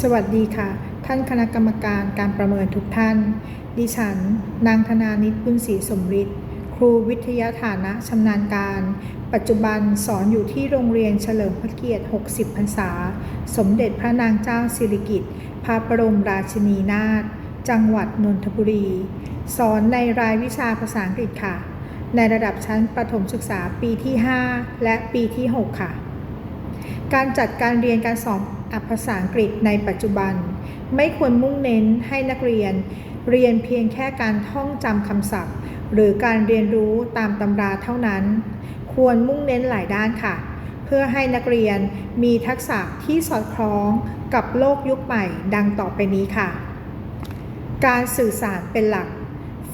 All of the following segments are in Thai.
สวัสดีค่ะ ท่านคณะกรรมการการประเมินทุกท่าน ดิฉัน นางธนานิตบุญศรีสมฤทธิ์ครูวิทยาฐานะชำนาญการ ปัจจุบันสอนอยู่ที่โรงเรียนเฉลิมพระเกียรติ 60 พรรษา สมเด็จพระนางเจ้าสิริกิติ์พระบรมราชินีนาถจังหวัดนนทบุรี สอนในรายวิชาภาษาอังกฤษค่ะ ในระดับชั้นประถมศึกษาปีที่ 5 และปีที่ 6 ค่ะ การจัดการเรียนการสอน อัภาษาอังกฤษในปัจจุบัน ไม่ควรมุ่งเน้นให้นักเรียน เรียนเพียงแค่การท่องจำคำศัพท์ หรือการเรียนรู้ตามตำราเท่านั้น ควรมุ่งเน้นหลายด้านค่ะ เพื่อให้นักเรียนมีทักษะที่สอดคล้องกับโลกยุคใหม่ดังต่อไปนี้ค่ะ การสื่อสารเป็นหลัก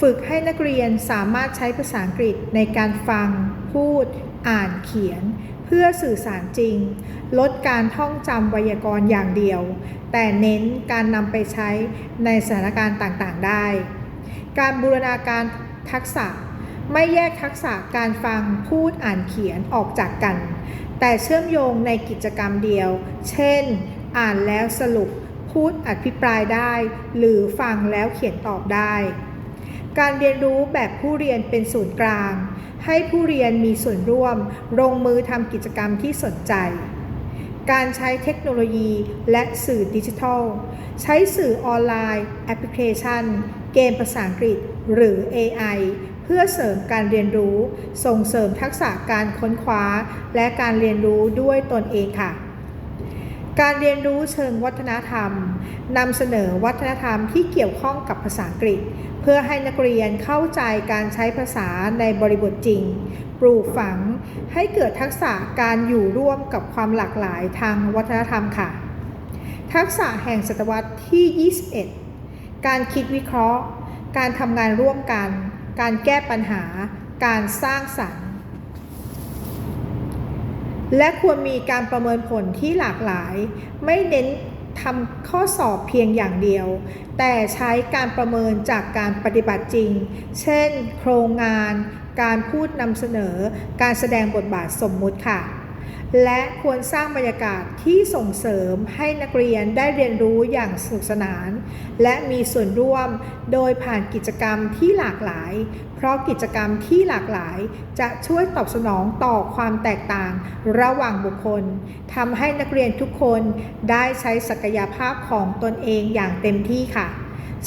ฝึกให้นักเรียนสามารถใช้ภาษาอังกฤษในการฟัง พูด อ่านเขียน เพื่อสื่อสารจริง ลดการท่องจำไวยากรณ์อย่างเดียว แต่เน้นการนำไปใช้ในสถานการณ์ต่างๆได้ การบูรณาการทักษะ ไม่แยกทักษะการฟังพูดอ่านเขียนออกจากกัน แต่เชื่อมโยงในกิจกรรมเดียว เช่น อ่านแล้วสรุปพูดอภิปรายได้ หรือฟังแล้วเขียนตอบได้ การเรียนรู้แบบผู้เรียนเป็นศูนย์กลาง ให้ผู้เรียนมีส่วนร่วมลงมือทำกิจกรรมที่สนใจ การใช้เทคโนโลยีและสื่อดิจิทัล ใช้สื่อออนไลน์ แอปพลิเคชัน เกมภาษาอังกฤษ หรือ AI เพื่อเสริมการเรียนรู้ ส่งเสริมทักษะการค้นคว้า และการเรียนรู้ด้วยตนเองค่ะ การเรียนรู้เชิงวัฒนธรรม นำเสนอวัฒนธรรมที่เกี่ยวข้องกับภาษาอังกฤษ เพื่อให้นักเรียนเข้าใจการใช้ภาษาในบริบทจริง ปลูกฝังให้เกิดทักษะการอยู่ร่วมกับความหลากหลายทางวัฒนธรรมค่ะ ทักษะแห่งศตวรรษที่ 21 การคิดวิเคราะห์ การทำงานร่วมกัน การแก้ปัญหา การสร้างสรรค์และควรมีการประเมินผลที่หลากหลาย ไม่เน้น ทำข้อสอบเพียงอย่างเดียว แต่ใช้การประเมินจากการปฏิบัติจริง เช่น โครงงาน การพูดนำเสนอ การแสดงบทบาทสมมุติค่ะ และควรสร้างบรรยากาศที่ส่งเสริมให้นักเรียนได้เรียนรู้อย่างสนุกสนาน และมีส่วนร่วมโดยผ่านกิจกรรมที่หลากหลาย เพราะกิจกรรมที่หลากหลาย จะช่วยตอบสนองต่อความแตกต่างระหว่างบุคคลทำให้นักเรียนทุกคนได้ใช้ศักยภาพของตนเองอย่างเต็มที่ค่ะ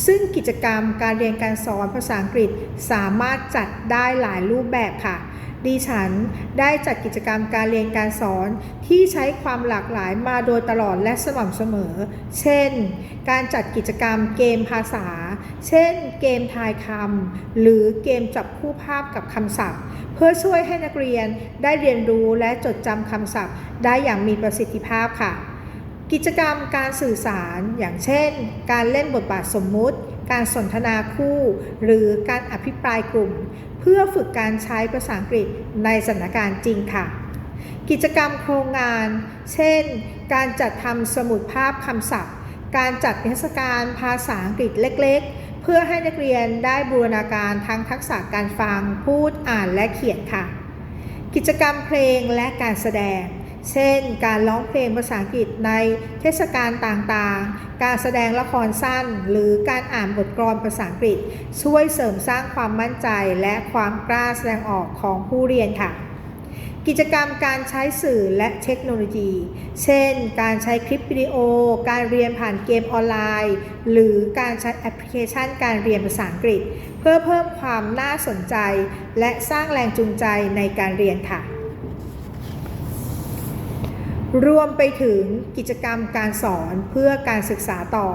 ซึ่งกิจกรรมการเรียนการสอนภาษาอังกฤษสามารถจัดได้หลายรูปแบบค่ะ ดิฉันได้จัดกิจกรรมการเรียนการสอนที่ใช้ความหลากหลายมาโดยตลอดและสม่ำเสมอ เช่น การจัดกิจกรรมเกมภาษา เช่น เกมทายคำหรือเกมจับคู่ภาพกับคำศัพท์ เพื่อช่วยให้นักเรียนได้เรียนรู้และจดจำคำศัพท์ ได้อย่างมีประสิทธิภาพค่ะ กิจกรรมการสื่อสาร อย่างเช่น การเล่นบทบาทสมมุติการสนทนาคู่ หรือการอภิปรายกลุ่ม เพื่อฝึกการใช้ภาษาอังกฤษในสถานการณ์จริงค่ะ กิจกรรมโครงงาน เช่น การจัดทำสมุดภาพคำศัพท์ การจัดนิทรรศการภาษาอังกฤษเล็กๆ เพื่อให้นักเรียนได้บูรณาการทั้งทักษะการฟัง พูด อ่านและเขียนค่ะ กิจกรรมเพลงและการแสดง เช่น การร้องเพลงภาษาอังกฤษในเทศกาลต่างๆ การแสดงละครสั้น หรือการอ่านบทกลอนภาษาอังกฤษ ช่วยเสริมสร้างความมั่นใจและความกล้าแสดงออกของผู้เรียนค่ะ กิจกรรมการใช้สื่อและเทคโนโลยี เช่น การใช้คลิปวิดีโอ การเรียนผ่านเกมออนไลน์ หรือการใช้แอปพลิเคชันการเรียนภาษาอังกฤษ เพื่อเพิ่มความน่าสนใจ และสร้างแรงจูงใจในการเรียนค่ะ รวมไปถึงกิจกรรมการสอนเพื่อการศึกษาต่อ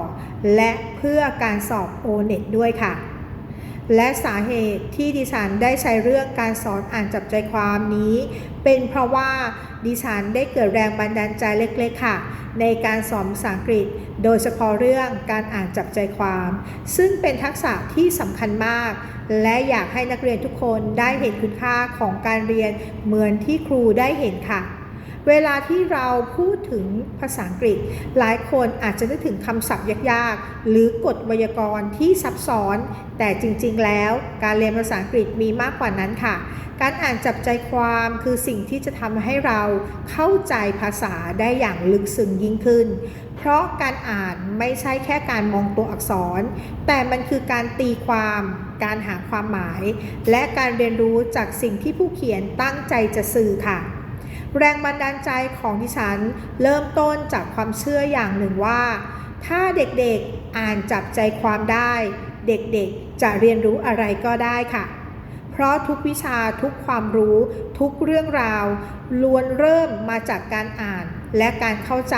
และเพื่อการสอบ o n e t ด้วยค่ะ และสาเหตุที่ดิฉันได้ใช้เรื่องการสอนอ่านจับใจความนี้ เป็นเพราะว่าดิฉันได้เกิดแรงบันดาลใจเล็กๆค่ะ ในการสอนภาษาอังกฤษ โดยเฉพาะเรื่องการอ่านจับใจความ ซึ่งเป็นทักษะที่สำคัญมากและอยากให้นักเรียนทุกคนได้เห็นคุณค่าของการเรียนเหมือนที่ครูได้เห็นค่ะ เวลาที่เราพูดถึงภาษาอังกฤษ หลายคนอาจจะนึกถึงคำศัพท์ยากๆ หรือกฎไวยากรณ์ที่ซับซ้อน แต่จริงๆ แล้วการเรียนภาษาอังกฤษมีมากกว่านั้นค่ะ การอ่านจับใจความคือสิ่งที่จะทำให้เราเข้าใจภาษาได้อย่างลึกซึ้งยิ่งขึ้น เพราะการอ่านไม่ใช่แค่การมองตัวอักษร แต่มันคือการตีความการหาความหมาย และการเรียนรู้จากสิ่งที่ผู้เขียนตั้งใจจะสื่อค่ะ แรงบันดาลใจของดิฉันเริ่มต้นจากความเชื่ออย่างหนึ่งว่า ถ้าเด็กๆอ่านจับใจความได้ เด็กๆจะเรียนรู้อะไรก็ได้ค่ะ เพราะทุกวิชาทุกความรู้ ทุกเรื่องราว ล้วนเริ่มมาจากการอ่านและการเข้าใจ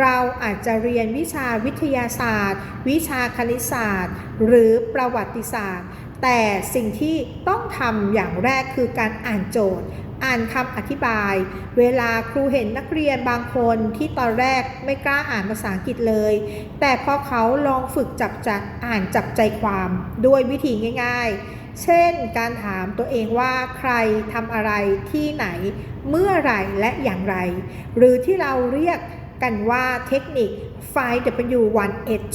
เราอาจจะเรียนวิชาวิทยาศาสตร์ วิชาคณิตศาสตร์ หรือประวัติศาสตร์ แต่สิ่งที่ต้องทำอย่างแรกคือการอ่านโจทย์ อ่านคำอธิบาย เวลาครูเห็นนักเรียนบางคนที่ตอนแรกไม่กล้าอ่านภาษาอังกฤษเลย แต่พอเขาลองฝึกจับจัดอ่านจับใจความด้วยวิธีง่ายๆ เช่น การถามตัวเองว่าใครทำอะไรที่ไหน เมื่อไรและอย่างไร หรือที่เราเรียกกันว่าเทคนิค 5W1H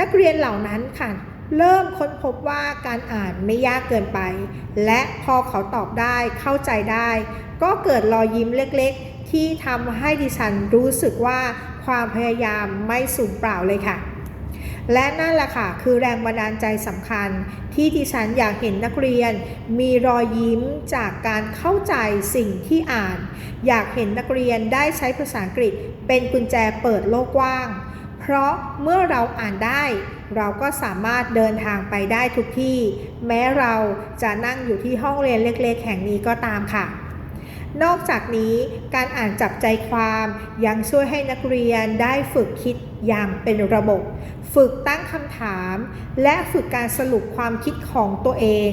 นักเรียนเหล่านั้นค่ะ เริ่มค้นพบว่าการอ่านไม่ยากเกินไป และพอเขาตอบได้เข้าใจได้ ก็เกิดรอยยิ้มเล็กๆ ที่ทำให้ดิฉันรู้สึกว่าความพยายามไม่สูญเปล่าเลยค่ะ และนั่นแหละค่ะ คือแรงบันดาลใจสำคัญ ที่ดิฉันอยากเห็นนักเรียน มีรอยยิ้มจากการเข้าใจสิ่งที่อ่าน อยากเห็นนักเรียนได้ใช้ภาษาอังกฤษ เป็นกุญแจเปิดโลกกว้าง เพราะเมื่อเราอ่านได้ เราก็สามารถเดินทางไปได้ทุกที่ แม้เราจะนั่งอยู่ที่ห้องเรียนเล็ก ๆ แห่งนี้ก็ตามค่ะ นอกจากนี้การอ่านจับใจความยังช่วยให้นักเรียนได้ฝึกคิดอย่างเป็นระบบ ฝึกตั้งคำถาม และฝึกการสรุปความคิดของตัวเอง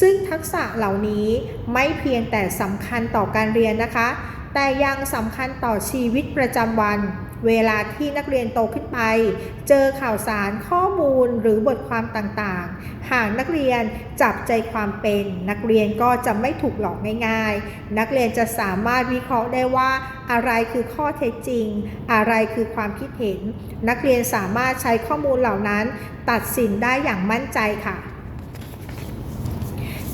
ซึ่งทักษะเหล่านี้ไม่เพียงแต่สำคัญต่อการเรียนนะคะ แต่ยังสำคัญต่อชีวิตประจำวัน เวลาที่นักเรียนโตขึ้นไป เจอข่าวสารข้อมูลหรือบทความต่างๆ หากนักเรียนจับใจความเป็น นักเรียนก็จะไม่ถูกหลอกง่ายๆ นักเรียนจะสามารถวิเคราะห์ได้ว่า อะไรคือข้อเท็จจริง อะไรคือความคิดเห็น นักเรียนสามารถใช้ข้อมูลเหล่านั้น ตัดสินได้อย่างมั่นใจค่ะ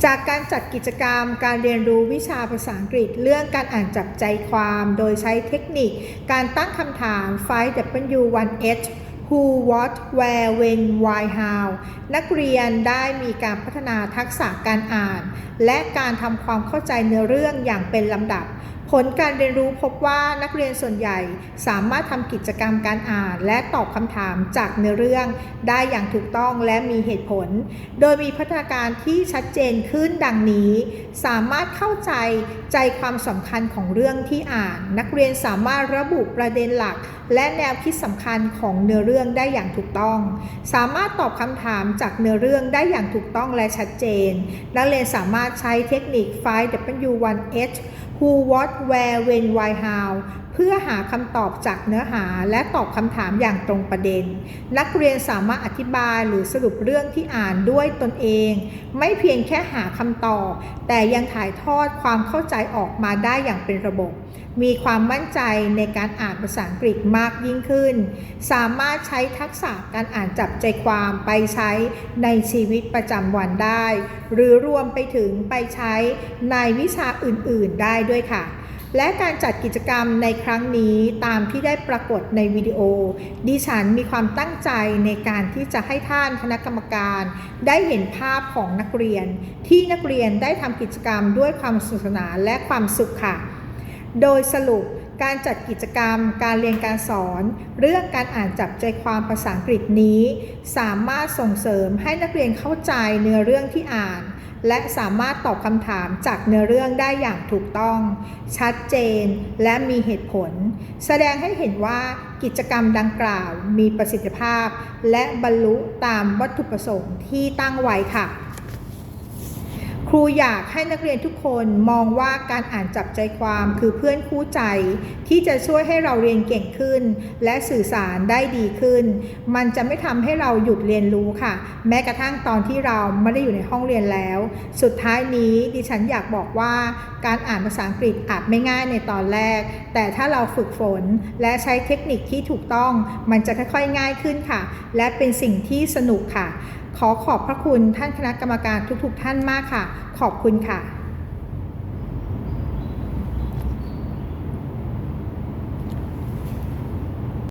จากการจัดกิจกรรมการเรียนรู้วิชาภาษาอังกฤษ เรื่องการอ่านจับใจความ โดยใช้เทคนิค การตั้งคำถาม 5W1H Who What Where When Why How นักเรียนได้มีการพัฒนาทักษะการอ่าน และการทำความเข้าใจเนื้อเรื่องอย่างเป็นลำดับ ผลการเรียนรู้พบว่านักเรียนส่วนใหญ่สามารถทำกิจกรรมการอ่าน และตอบคำถามจากเนื้อเรื่อง ได้อย่างถูกต้องและมีเหตุผล โดยมีพัฒนาการที่ชัดเจนขึ้นดังนี้ สามารถเข้าใจใจความสำคัญของเรื่องที่อ่าน นักเรียนสามารถระบุประเด็นหลัก และแนวคิดสำคัญของเนื้อเรื่องได้อย่างถูกต้อง สามารถตอบคำถามจากเนื้อเรื่องได้อย่างถูกต้องและชัดเจน นักเรียนสามารถใช้เทคนิค 5W1H Who What Where When Why How เพื่อหาคำตอบจากเนื้อหาและตอบคำถามอย่างตรงประเด็น นักเรียนสามารถอธิบายหรือสรุปเรื่องที่อ่านด้วยตนเอง ไม่เพียงแค่หาคำตอบ แต่ยังถ่ายทอดความเข้าใจออกมาได้อย่างเป็นระบบ มีความมั่นใจในการอ่านภาษาอังกฤษมากยิ่งขึ้น สามารถใช้ทักษะการอ่านจับใจความไปใช้ในชีวิตประจำวันได้ หรือรวมไปถึงไปใช้ในวิชาอื่น ๆ ได้ด้วยค่ะ และการจัดกิจกรรมในครั้งนี้ตามที่ได้ปรากฏในวิดีโอ ดิฉันมีความตั้งใจในการที่จะให้ท่านคณะกรรมการ ได้เห็นภาพของนักเรียน ที่นักเรียนได้ทำกิจกรรมด้วยความสนุกสนานและความสุขค่ะ โดยสรุปการจัดกิจกรรม การเรียนการสอน เรื่องการอ่านจับใจความภาษาอังกฤษนี้ สามารถส่งเสริมให้นักเรียนเข้าใจเนื้อเรื่องที่อ่าน และสามารถตอบคำถามจากเนื้อเรื่องได้อย่างถูกต้อง ชัดเจนและมีเหตุผล แสดงให้เห็นว่ากิจกรรมดังกล่าวมีประสิทธิภาพ และบรรลุตามวัตถุประสงค์ที่ตั้งไว้ค่ะ ครูอยากให้นักเรียนทุกคนมองว่าการอ่านจับใจความคือเพื่อนคู่ใจ ที่จะช่วยให้เราเรียนเก่งขึ้น และสื่อสารได้ดีขึ้น มันจะไม่ทำให้เราหยุดเรียนรู้ค่ะ แม้กระทั่งตอนที่เราไม่ได้อยู่ในห้องเรียนแล้ว สุดท้ายนี้ดิฉันอยากบอกว่าการอ่านภาษาอังกฤษอาจไม่ง่ายในตอนแรก แต่ถ้าเราฝึกฝนและใช้เทคนิคที่ถูกต้อง มันจะค่อยๆง่ายขึ้นค่ะ และเป็นสิ่งที่สนุกค่ะ ขอขอบพระคุณท่านคณะกรรมการทุกๆ ท่านมากค่ะ ขอบคุณค่ะ